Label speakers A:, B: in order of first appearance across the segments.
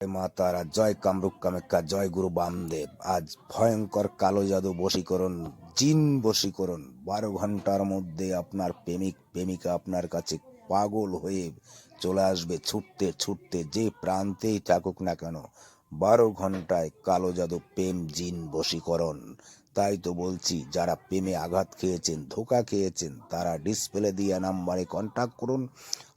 A: জয় মা তারা জয় কামরূপ কামাখ্যা, জয় গুরু বামদেব। আজ ভয়ঙ্কর কালো জাদু বশীকরণ, জিন বশীকরণ, বারো ঘণ্টার মধ্যে আপনার প্রেমিক, প্রেমিকা আপনার কাছে পাগল হয়ে চলে আসবে, ছুটতে ছুটতে, যে প্রান্তেই থাকুক না কেন। বারো ঘন্টায় কালো জাদু, প্রেম, জিন বশীকরণ। তাই তো বলছি, যারা প্রেমে আঘাত খেয়েছেন, ধোকা খেয়েছেন, তারা ডিসপ্লে দিয়ে নাম্বারে কন্ট্যাক্ট করুন।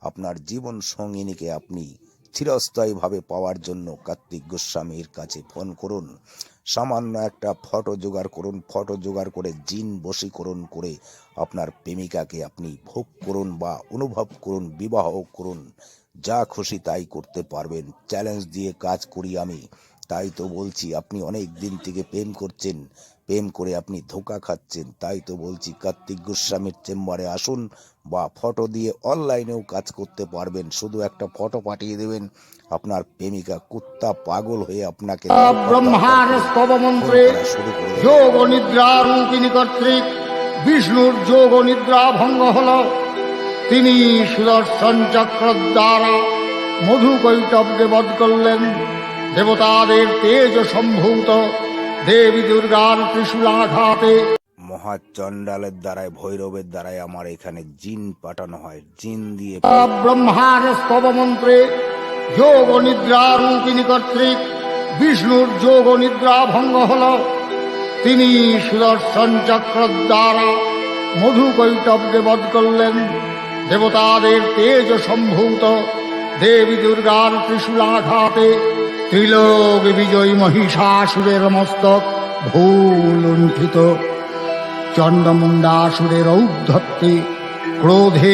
A: আপনার জীবন সঙ্গিনীকে আপনি চিরস্থায়ীভাবে পাওয়ার জন্য কার্তিক গোস্বামীর কাছে ফোন করুন। সামান্য একটা ফটো জোগাড় করুন, ফটো জোগাড় করে জিন বশীকরণ করে আপনার প্রেমিকাকে আপনি ভোগ করুন বা অনুভব করুন, বিবাহ করুন। যা খুশি তাই করতে পারবেন। চ্যালেঞ্জ দিয়ে কাজ করি আমি। তাই তো বলছি আপনি অনেক দিন থেকে প্রেম করছেন প্রেম করে আপনি ধোকা খাচ্ছেন তাই তো বলছি কার্তিক গোস্বামীর চেম্বারে আসুন বা ফটো দিয়ে অনলাইনেও কাজ করতে পারবেন শুধু একটা ফটো পাঠিয়ে দেবেন আপনার প্রেমিকা কুত্তা পাগল হয়ে আপনাকে
B: ব্রহ্মার। যোগ নিদ্রা রূপিণী কর্তৃক বিষ্ণুর যোগ নিদ্রা ভঙ্গ হল তিনি সুদর্শন চক্র দ্বারা মধু কৈটবকে বধ করলেন দেবতাদের তেজ সম্ভূত। দেবী দুর্গার ত্রিশূলাঘাতে।
A: মহাচণ্ডালের দ্বারাই ভৈরবের দ্বারাই আমার এখানে জিন পাঠানো হয় জিন দিয়ে
B: ব্রহ্মার স্তব মন্ত্রে যোগ নিদ্রা রূপিণী কর্তৃক বিষ্ণুর যোগ নিদ্রা ভঙ্গ হল। তিনি সুদর্শন চক্র দ্বারা মধু কৈটবকে বধ করলেন। দেবতাদের তেজ সম্ভূত। দেবী দুর্গার ত্রিশূলাঘাতে ত্রিলোক বিজয়ী মহিষাসুরের মস্তক ভুল লুণ্ঠিত চণ্ডমুণ্ডাসুরের ঔদ্ধত্যে ক্রোধে